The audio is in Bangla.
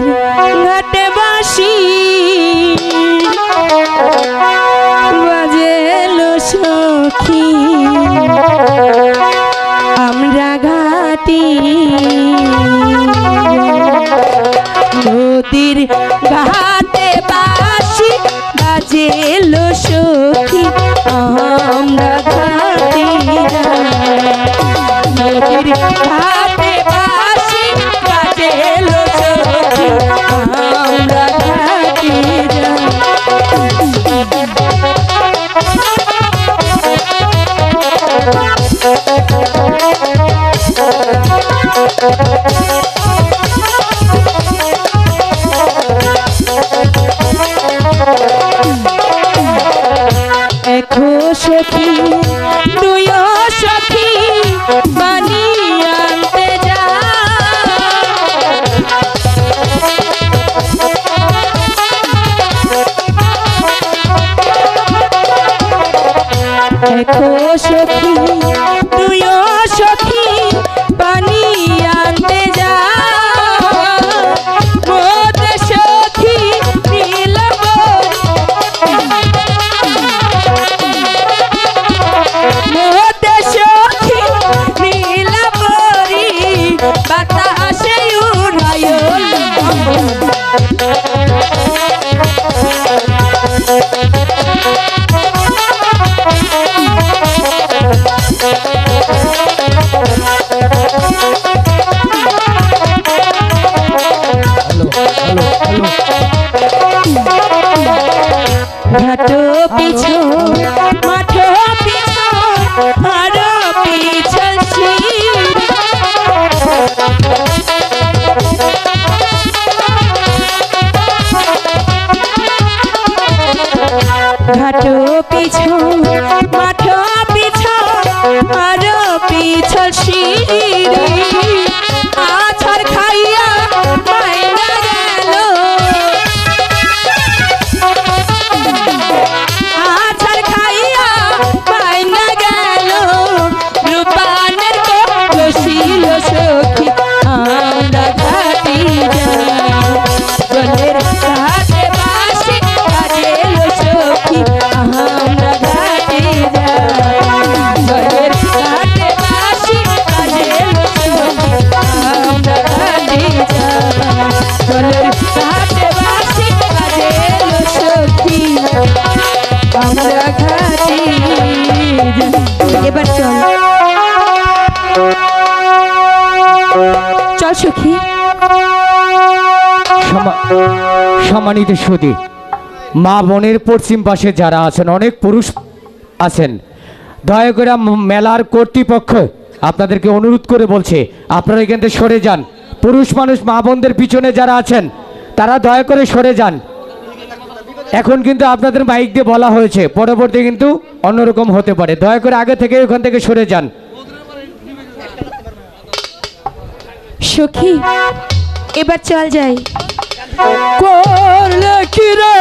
নদীর ঘাটে বাসি। বাজেল সখী। সখী দুই সখী পানি আনতে যা। সখী পিছ মাঠ পিছ মাঠো পিছু। আরও পিছছি ঘাটো পিছু মাঠো পিছু আরও পিছছি আছার সম্মানিত সুদী মা বোনের পশ্চিম পাশে যারা আছেন, অনেক পুরুষ আছেন, দয়া করে মেলার কর্তৃপক্ষ আপনাদেরকে অনুরোধ করে বলছে, আপনারা এখান থেকে সরে যান। পুরুষ মানুষ, মা বোনদের পিছনে যারা আছেন, তারা দয়া করে সরে যান। এখন কিন্তু আপনাদের বাইক দিয়ে বলা হয়েছে পরবর্তী কিন্তু অন্যরকম হতে পারে। দয়া করে আগে থেকে ওখান থেকে সরে যান। সখী এবার চল যাই। করলে কি রে?